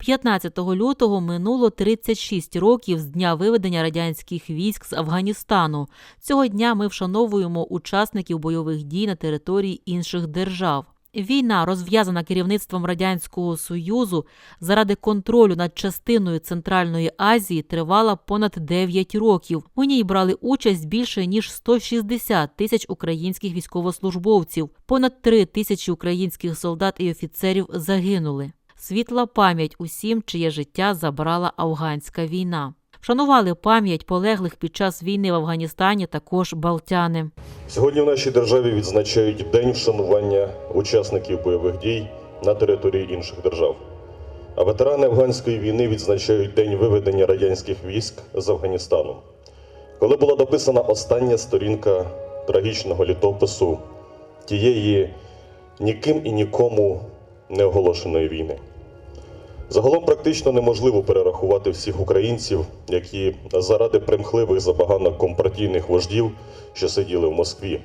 15 лютого минуло 36 років з дня виведення радянських військ з Афганістану. Цього дня ми вшановуємо учасників бойових дій на території інших держав. Війна, розв'язана керівництвом радянського союзу заради контролю над частиною Центральної Азії, тривала понад 9 років. У ній брали участь більше ніж 160 тисяч українських військовослужбовців. Понад 3 тисячі українських солдат і офіцерів загинули. Світла пам'ять усім, чиє життя забрала афганська війна. Вшанували пам'ять полеглих під час війни в Афганістані також балтяни. Сьогодні в нашій державі відзначають День вшанування учасників бойових дій на території інших держав. А ветерани афганської війни відзначають День виведення радянських військ з Афганістану, коли була дописана остання сторінка трагічного літопису тієї ніким і нікому не оголошеної війни. Загалом практично неможливо перерахувати всіх українців, які заради примхливих забаганок компартійних вождів, що сиділи в Москві,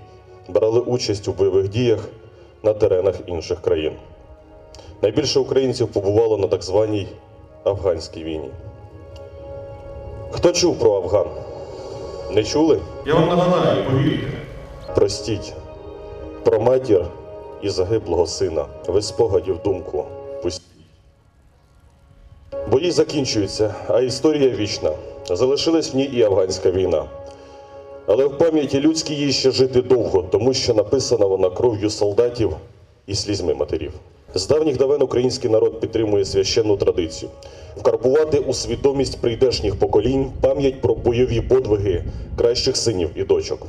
брали участь у бойових діях на теренах інших країн. Найбільше українців побувало на так званій афганській війні. Хто чув про Афган? Не чули? Я вам нагадаю, повірте. Простіть, про матір і загиблого сина, ви спогадів думку пустіть. Бої закінчуються, а історія вічна. Залишилась в ній і афганська війна. Але в пам'яті людській їй ще жити довго, тому що написана вона кров'ю солдатів і слізьми матерів. З давніх давен український народ підтримує священну традицію вкарбувати у свідомість прийдешніх поколінь пам'ять про бойові подвиги кращих синів і дочок.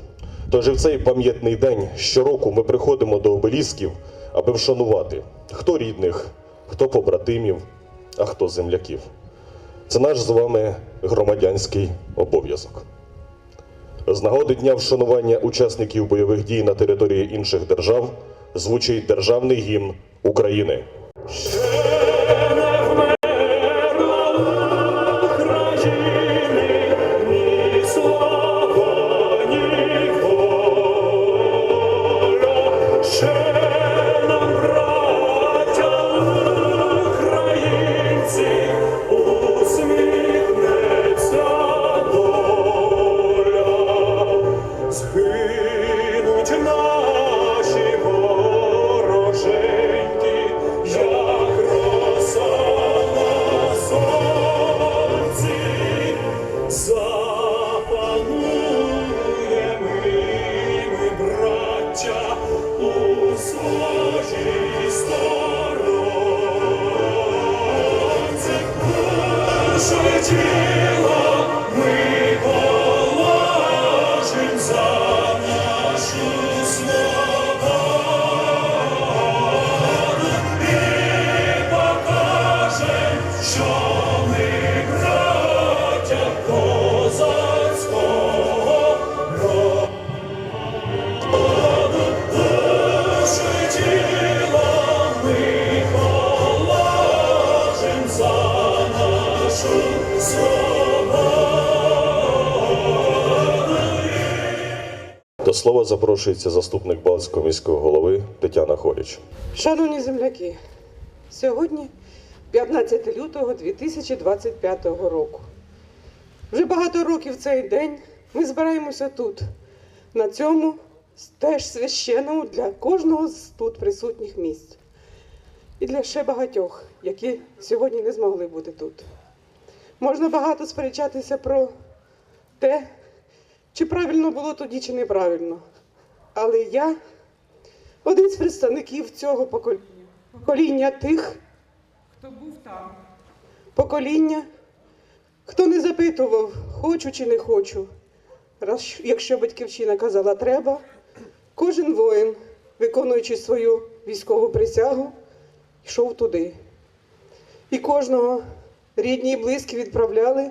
Тож і в цей пам'ятний день щороку ми приходимо до обелісків, аби вшанувати хто рідних, хто побратимів, а хто земляків. Це наш з вами громадянський обов'язок. З нагоди дня вшанування учасників бойових дій на території інших держав звучить державний гімн України. Слова запрошується заступник Балтського міського голови Тетяна Хоріч. Шановні земляки, сьогодні 15 лютого 2025 року. Вже багато років цей день ми збираємося тут, на цьому теж священному для кожного з тут присутніх місць. І для ще багатьох, які сьогодні не змогли бути тут. Можна багато сперечатися про те, чи правильно було тоді, чи неправильно. Але я один з представників цього покоління, покоління тих, хто був там, покоління, хто не запитував, хочу чи не хочу. Раз, якщо батьківщина казала треба, кожен воїн, виконуючи свою військову присягу, йшов туди. І кожного рідні і близькі відправляли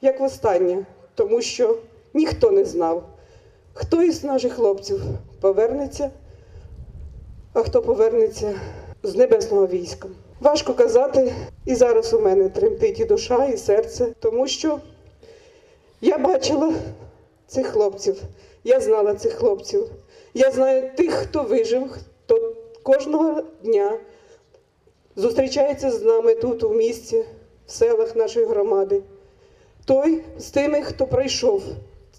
як востаннє, тому що ніхто не знав, хто із наших хлопців повернеться а хто повернеться з небесного війська. Важко казати, і зараз у мене тремтить і душа, і серце, тому що я бачила цих хлопців, я знала цих хлопців. Я знаю тих, хто вижив, хто кожного дня зустрічається з нами тут, у місті, в селах нашої громади. Той з тими, хто пройшов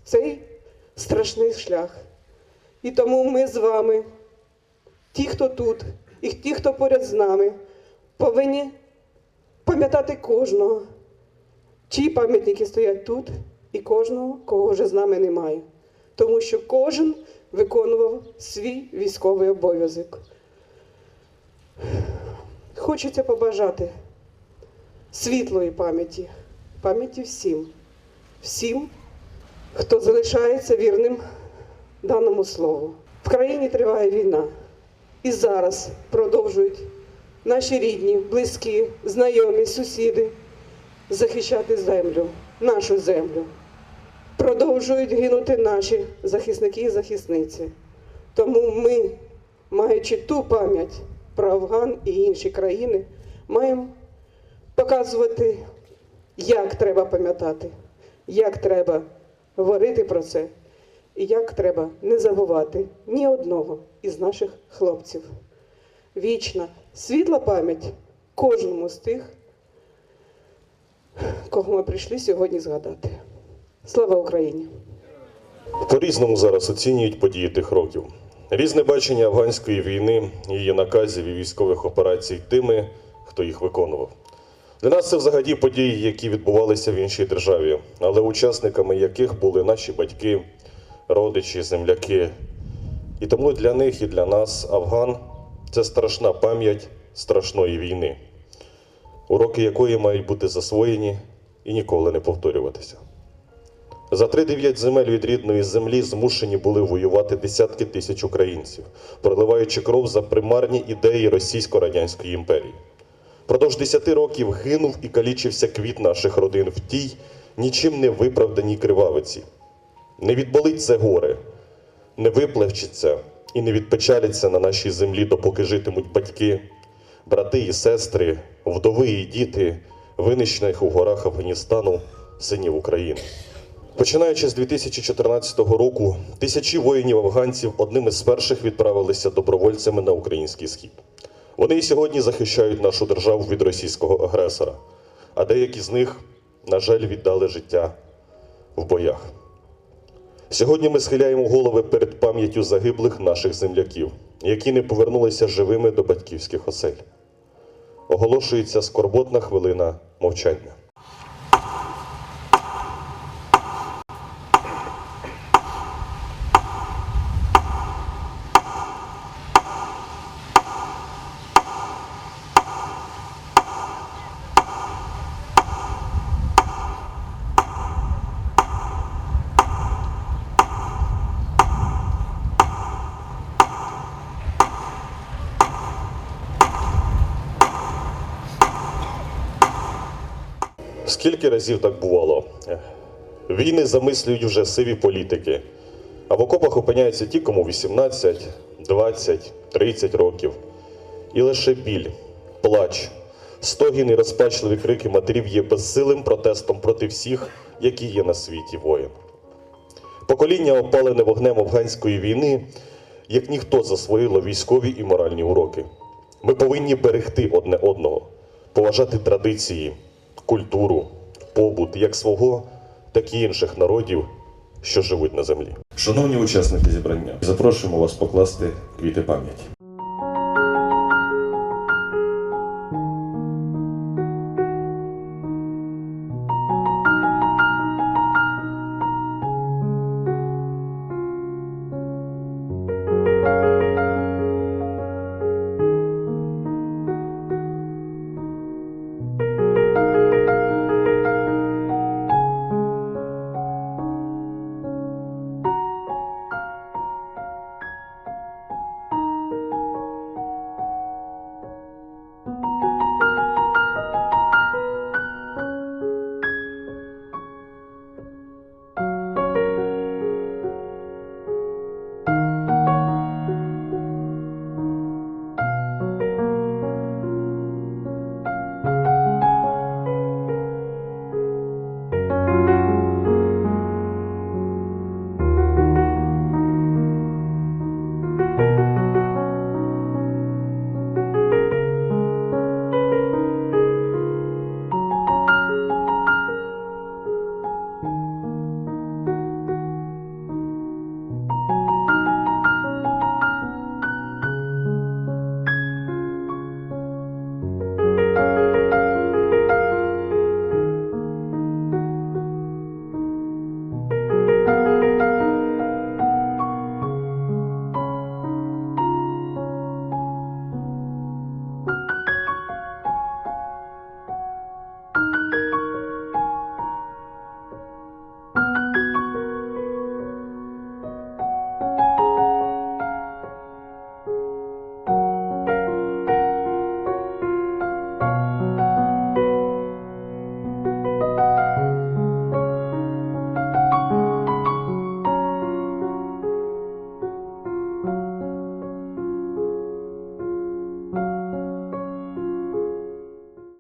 цей страшний шлях. І тому ми з вами, ті, хто тут, і ті, хто поряд з нами, повинні пам'ятати кожного, чиї пам'ятники стоять тут, і кожного, кого вже з нами немає. Тому що кожен виконував свій військовий обов'язок. Хочеться побажати світлої пам'яті, пам'яті всім, всім, хто залишається вірним даному слову. В країні триває війна. І зараз продовжують наші рідні, близькі, знайомі, сусіди захищати землю, нашу землю. Продовжують гинути наші захисники і захисниці. Тому ми, маючи ту пам'ять про Афган і інші країни, маємо показувати, як треба пам'ятати, як треба говорити про це, і як треба не забувати ні одного із наших хлопців. Вічна, світла пам'ять кожному з тих, кого ми прийшли сьогодні згадати. Слава Україні! По-різному зараз оцінюють події тих років. Різне бачення афганської війни, її наказів і військових операцій тими, хто їх виконував. Для нас це взагалі події, які відбувалися в іншій державі, але учасниками яких були наші батьки, родичі, земляки. І тому для них і для нас Афган це страшна пам'ять страшної війни, уроки якої мають бути засвоєні і ніколи не повторюватися. За три дев'ять земель від рідної землі змушені були воювати десятки тисяч українців, проливаючи кров за примарні ідеї Російсько-радянської імперії. Продовж десяти років гинув і калічився квіт наших родин в тій нічим не виправданій кривавиці. Не відболить це горе, не виплевчиться і не відпечаляться на нашій землі, допоки житимуть батьки, брати і сестри, вдови і діти, винищених у горах Афганістану, синів України. Починаючи з 2014 року, тисячі воїнів-афганців одним із перших відправилися добровольцями на український схід. Вони і сьогодні захищають нашу державу від російського агресора, а деякі з них, на жаль, віддали життя в боях. Сьогодні ми схиляємо голови перед пам'яттю загиблих наших земляків, які не повернулися живими до батьківських осель. Оголошується скорботна хвилина мовчання. Скільки разів так бувало? Війни замислюють вже сиві політики, а в окопах опиняються ті, кому 18, 20, 30 років. І лише біль, плач, стогін і розпачливі крики матерів є безсилим протестом проти всіх, які є на світі воїн. Покоління, опалене вогнем афганської війни, як ніхто засвоїло військові і моральні уроки. Ми повинні берегти одне одного, поважати традиції, культуру, побут як свого, так і інших народів, що живуть на землі. Шановні учасники зібрання, запрошуємо вас покласти квіти пам'яті.